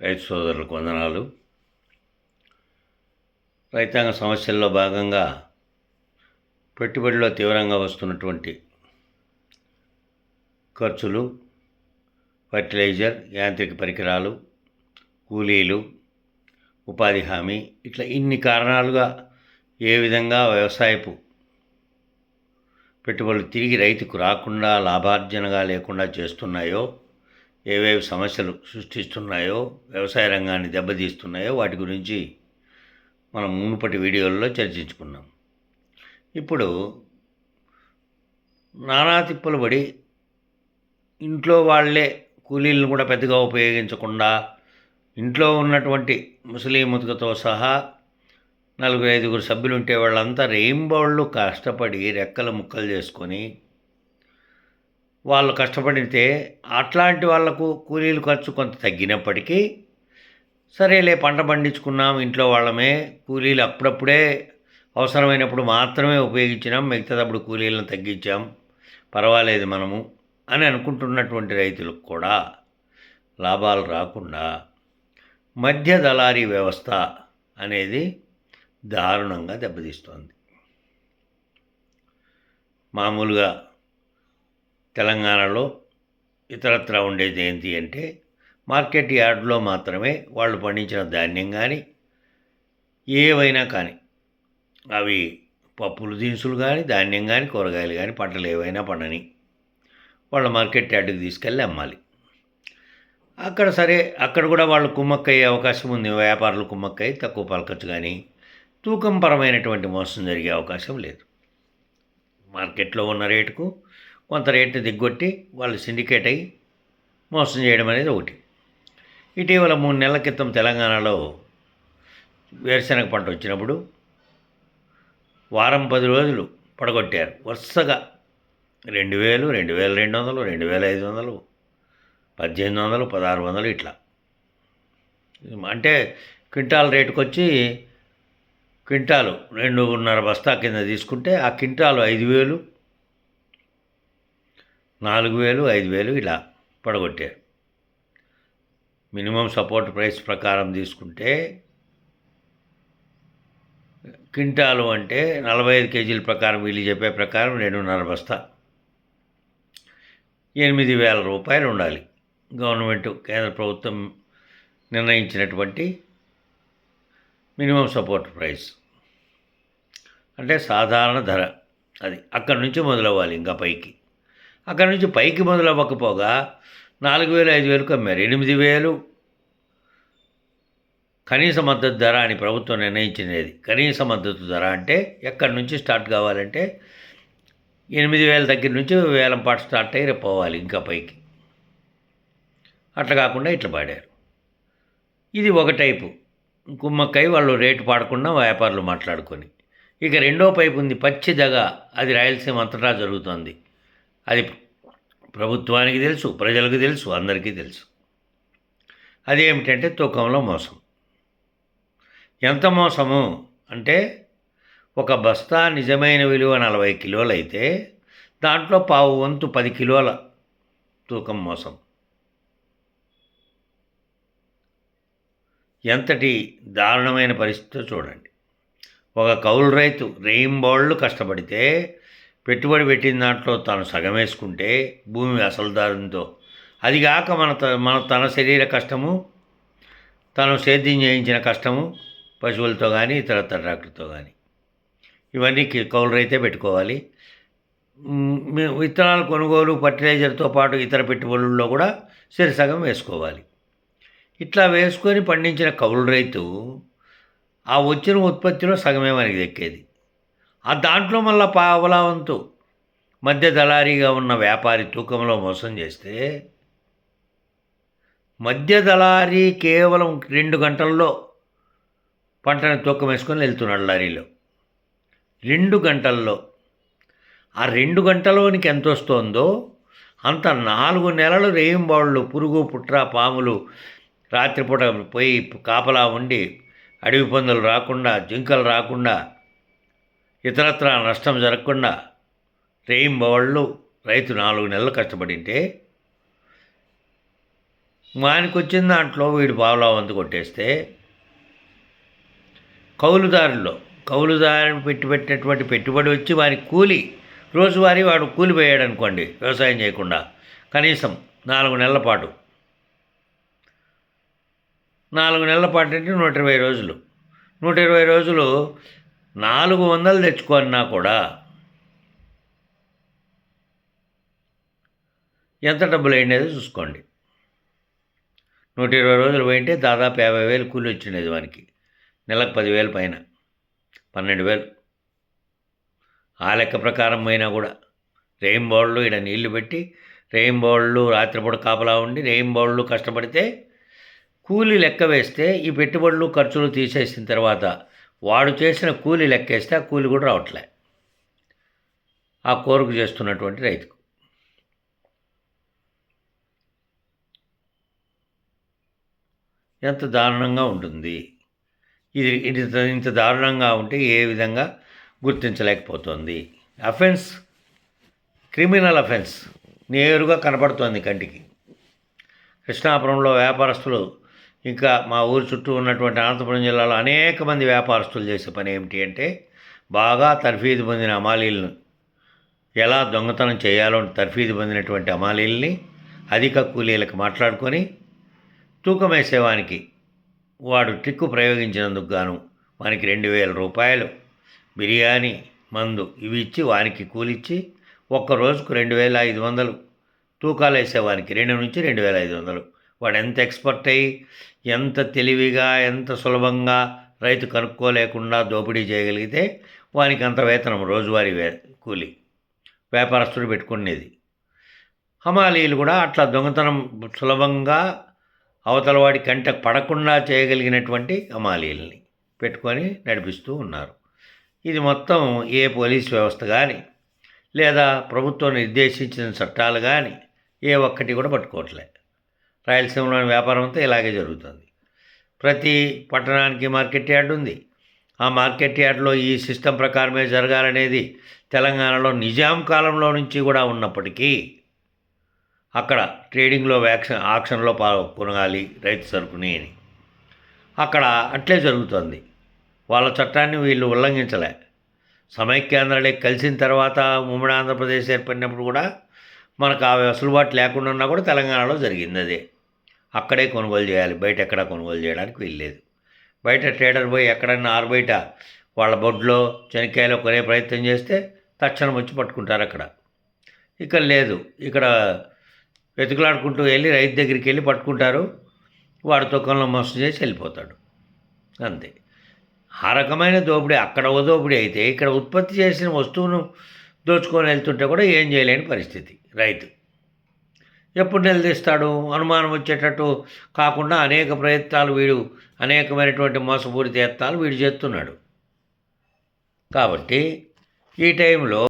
రైతు సోదరులకు వందనాలు. రైతాంగ సమస్యల్లో భాగంగా పెట్టుబడిలో తీవ్రంగా వస్తున్నటువంటి ఖర్చులు ఫర్టిలైజర్ యాంత్రిక పరికరాలు కూలీలు ఉపాధి హామీ ఇట్లా ఇన్ని కారణాలుగా ఏ విధంగా వ్యవసాయపు పెట్టుబడులు తిరిగి రైతుకు రాకుండా లాభార్జనగా లేకుండా చేస్తున్నాయో ఏవేవి సమస్యలు సృష్టిస్తున్నాయో వ్యవసాయ రంగాన్ని దెబ్బతీస్తున్నాయో వాటి గురించి మనం మునుపటి వీడియోల్లో చర్చించుకున్నాం. ఇప్పుడు నానా తిప్పలు పడి ఇంట్లో వాళ్ళే కూలీలను కూడా పెద్దగా ఉపయోగించకుండా ఇంట్లో ఉన్నటువంటి ముసలి ముతుకతో సహా నలుగురు ఐదుగురు సభ్యులు ఉంటే వాళ్ళంతా రెయిన్బోళ్ళు కష్టపడి రెక్కలు ముక్కలు చేసుకొని వాళ్ళు కష్టపడితే అట్లాంటి వాళ్ళకు కూలీలు ఖర్చు కొంత తగ్గినప్పటికీ సరేలే పంట పండించుకున్నాం ఇంట్లో వాళ్ళమే కూలీలు అప్పుడప్పుడే అవసరమైనప్పుడు మాత్రమే ఉపయోగించినాం మిగతాదప్పుడు కూలీలను తగ్గించాం పర్వాలేదు మనము అని అనుకుంటున్నటువంటి రైతులకు కూడా లాభాలు రాకుండా మధ్య దళారీ వ్యవస్థ అనేది దారుణంగా దెబ్బతీస్తోంది. మామూలుగా తెలంగాణలో ఇతరత్ర ఉండేది ఏంటి అంటే మార్కెట్ యార్డ్లో మాత్రమే వాళ్ళు పండించిన ధాన్యం కానీ ఏవైనా కానీ అవి పప్పులు దినుసులు కానీ ధాన్యం కానీ కూరగాయలు కానీ పంటలు ఏవైనా పండని వాళ్ళ మార్కెట్ యార్డ్కి తీసుకెళ్ళి అమ్మాలి. అక్కడ సరే అక్కడ కూడా వాళ్ళు కుమ్మక్కయ్యే అవకాశం ఉంది. వ్యాపారులు కుమ్మక్కయ్యి తక్కువ పలకచ్చు కానీ తూకం పరమైనటువంటి మోసం జరిగే అవకాశం లేదు. మార్కెట్లో ఉన్న రేటుకు కొంత రేటు దిగ్గొట్టి వాళ్ళు సిండికేట్ అయ్యి మోసం చేయడం అనేది ఒకటి. ఇటీవల మూడు నెలల క్రితం తెలంగాణలో వేరుశనగ పంట వచ్చినప్పుడు వారం పది రోజులు పడగొట్టారు. వరుసగా రెండు వేలు రెండు వేల రెండు వందలు రెండు వేల ఐదు వందలు పద్దెనిమిది వందలు పదహారు వందలు ఇట్లా. అంటే క్వింటాల్ రేటుకు వచ్చి క్వింటాలు రెండున్నర బస్తా కింద తీసుకుంటే ఆ క్వింటాలు ఐదు వేలు నాలుగు వేలు ఐదు వేలు ఇలా పడగొట్టారు. మినిమం సపోర్ట్ ప్రైస్ ప్రకారం తీసుకుంటే క్వింటాలు అంటే నలభై ఐదు కేజీల ప్రకారం వీళ్ళు చెప్పే ప్రకారం రెండున్నర బస్తా. ఎనిమిది వేల రూపాయలు ఉండాలి. గవర్నమెంట్ కేంద్ర ప్రభుత్వం నిర్ణయించినటువంటి మినిమం సపోర్ట్ ప్రైస్. అంటే సాధారణ ధర అది. అక్కడి నుంచి మొదలవ్వాలి ఇంకా పైకి. అక్కడి నుంచి పైకి మొదలవ్వకపోగా నాలుగు వేలు ఐదు వేలకు అమ్మారు. ఎనిమిది వేలు. కనీస మద్దతు ధర అని ప్రభుత్వం నిర్ణయించినది. కనీస మద్దతు ధర అంటే ఎక్కడి నుంచి స్టార్ట్ కావాలంటే ఎనిమిది వేల దగ్గర నుంచి వేలం పాటు స్టార్ట్ అయ్యి పోవాలి ఇంకా పైకి. అట్లా కాకుండా ఇట్లా పాడారు. ఇది ఒక టైపు. కుమ్మక్కై వాళ్ళు రేటు పాడకుండా వ్యాపారులు మాట్లాడుకొని. ఇక రెండో పైపు ఉంది పచ్చిదగ అది రాయలసీమ అంతటా జరుగుతోంది. అది ప్రభుత్వానికి తెలుసు ప్రజలకు తెలుసు అందరికీ తెలుసు. అదేమిటంటే తూకంలో మోసం. ఎంత మోసము అంటే ఒక బస్తా నిజమైన విలువ నలభై కిలోలు అయితే దాంట్లో పావు వంతు పది కిలోల తూకం మోసం. ఎంతటి దారుణమైన పరిస్థితితో చూడండి. ఒక కౌలు రైతు రెయింబోళ్ళు కష్టపడితే పెట్టుబడి పెట్టిన దాంట్లో తాను సగం వేసుకుంటే భూమి అసలు దారునితో అది కాక మన త మన తన శరీర కష్టము తను సేద్యం చేయించిన కష్టము పశువులతో కానీ ఇతర ట్రాక్టర్తో కానీ ఇవన్నీ కి- కౌలు రైతే పెట్టుకోవాలి. విత్తనాలు విత్తనాల కొనుగోలు ఫర్టిలైజర్తో పాటు ఇతర పెట్టుబడుల్లో కూడా సగం వేసుకోవాలి. ఇట్లా వేసుకొని పండించిన కౌలు రైతు ఆ వచ్చిన ఉత్పత్తిలో సగమే మనకి దక్కేది. ఆ దాంట్లో మళ్ళీ పావలావంతు మధ్య దళారీగా ఉన్న వ్యాపారి తూకంలో మోసం చేస్తే మధ్య దళారీ కేవలం రెండు గంటల్లో పంటను తూకం వేసుకొని వెళ్తున్నాడు లారీలో. రెండు గంటల్లో. ఆ రెండు గంటలోనికి ఎంత వస్తుందో అంత నాలుగు నెలలు రేయింబాళ్ళు పురుగు పుట్ర పాములు రాత్రిపూట పోయి కాపలా ఉండి అడవి పందులు రాకుండా జింకలు రాకుండా ఇతరత్ర నష్టం జరగకుండా రేయింబవళ్ళు రైతు నాలుగు నెలలు కష్టపడింటే వానికి వచ్చిన దాంట్లో వీడు పావులా వంతు కొట్టేస్తే కౌలుదారుల్లో కౌలుదారుని పెట్టి పెట్టినటువంటి పెట్టుబడి వచ్చి వారి కూలి రోజువారీ వాడు కూలిపోయాడు అనుకోండి వ్యవసాయం చేయకుండా కనీసం నాలుగు నెలల పాటు. నాలుగు నెలల పాటు అంటే నూట ఇరవై రోజులు. నూట ఇరవై రోజులు నాలుగు వందలు తెచ్చుకున్నా కూడా ఎంత డబ్బులు అయినది చూసుకోండి. నూట ఇరవై రోజులు పోయింటే దాదాపు యాభై వేలు కూలి వచ్చిండేది వానికి. నెలకు పదివేలు పైన. పన్నెండు వేలు. ఆ లెక్క ప్రకారం పోయినా కూడా రెయిన్బోళ్ళు ఇక్కడ నీళ్ళు పెట్టి రెయిన్బోళ్ళు రాత్రిపూట కాపలా ఉండి రెయిన్బోళ్ళు కష్టపడితే కూలి లెక్క వేస్తే ఈ పెట్టుబడులు ఖర్చులు తీసేసిన తర్వాత వాడు చేసిన కూలి లెక్కేస్తే ఆ కూలి కూడా రావట్లే. ఆ కోరిక చేస్తున్నటువంటి రైతుకు. ఎంత దారుణంగా ఉంటుంది. ఇది ఇంత ఇంత దారుణంగా ఉంటే ఏ విధంగా గుర్తించలేకపోతుంది. అఫెన్స్ క్రిమినల్ అఫెన్స్ నేరుగా కనపడుతోంది కంటికి. కృష్ణాపురంలో వ్యాపారస్తులు ఇంకా మా ఊరు చుట్టూ ఉన్నటువంటి అనంతపురం జిల్లాలో అనేక మంది వ్యాపారస్తులు చేసే పని ఏమిటి అంటే బాగా తర్ఫీదు పొందిన అమాలీలను. ఎలా దొంగతనం చేయాలో తర్ఫీదు పొందినటువంటి అమాలీల్ని అధిక కూలీలకు మాట్లాడుకొని తూకం వేసేవానికి వాడు ట్రిక్కు ప్రయోగించినందుకు గాను వానికి రెండు వేల రూపాయలు బిర్యానీ మందు ఇవి ఇచ్చి వానికి కూలిచ్చి ఒక్క రోజుకు రెండు వేల ఐదు వందలు. తూకాలు వేసేవానికి రెండు నుంచి రెండు వేల ఐదు వందలు. వాడు ఎంత ఎక్స్పర్ట్ అయ్యి ఎంత తెలివిగా ఎంత సులభంగా రైతు కనుక్కోలేకుండా దోపిడీ చేయగలిగితే వానికి అంత వేతనం రోజువారీ వే కూలి. వ్యాపారస్తుడు పెట్టుకునేది. హమాలీలు కూడా అట్లా దొంగతనం సులభంగా అవతల వాడి కంట పడకుండా చేయగలిగినటువంటి హమాలీల్ని పెట్టుకొని నడిపిస్తూ ఉన్నారు. ఇది మొత్తం ఏ పోలీస్ వ్యవస్థ కానీ లేదా ప్రభుత్వం నిర్దేశించిన చట్టాలు కానీ ఏ ఒక్కటి కూడా పట్టుకోవట్లే. రాయలసీమలోని వ్యాపారం అంతా ఇలాగే జరుగుతుంది. ప్రతి పట్టణానికి మార్కెట్ యార్డ్ ఉంది. ఆ మార్కెట్ యార్డ్లో ఈ సిస్టమ్ ప్రకారమే జరగాలనేది తెలంగాణలో నిజాం కాలంలో నుంచి కూడా ఉన్నప్పటికీ అక్కడ ట్రేడింగ్లో వ్యాక్షన్ ఆక్షన్లో కొనగాలి రైతు సరుకుని అని. అక్కడ అట్లే జరుగుతుంది. వాళ్ళ చట్టాన్ని వీళ్ళు ఉల్లంఘించలే. సమైక్యాంధ్రాలే కలిసిన తర్వాత ఉమ్మడి ఆంధ్రప్రదేశ్ ఏర్పడినప్పుడు కూడా మనకు ఆ వెసులుబాటు లేకుండా ఉన్నా కూడా తెలంగాణలో జరిగింది అదే. అక్కడే కొనుగోలు చేయాలి. బయట ఎక్కడ కొనుగోలు చేయడానికి వీల్లేదు. బయట ట్రేడర్ పోయి ఎక్కడన్నా ఆరు బయట వాళ్ళ బొడ్లో చెనక్కాయలో కొనే ప్రయత్నం చేస్తే తక్షణం వచ్చి పట్టుకుంటారు అక్కడ. ఇక్కడ లేదు. ఇక్కడ వెతుకులాడుకుంటూ వెళ్ళి రైతు దగ్గరికి వెళ్ళి పట్టుకుంటారు. వాడు తుకంలో మోసం చేసి వెళ్ళిపోతాడు. అంతే. ఆ రకమైన దోపిడీ అక్కడ ఓ దోపిడీ అయితే ఇక్కడ ఉత్పత్తి చేసిన వస్తువును దోచుకొని వెళ్తుంటే కూడా ఏం చేయలేని పరిస్థితి రైతు. ఎప్పుడు నిలదీస్తాడు? అనుమానం వచ్చేటట్టు కాకుండా అనేక ప్రయత్నాలు వీడు అనేకమైనటువంటి మోసపూరిత యత్నాలు వీడు చేస్తున్నాడు. కాబట్టి ఈ టైంలో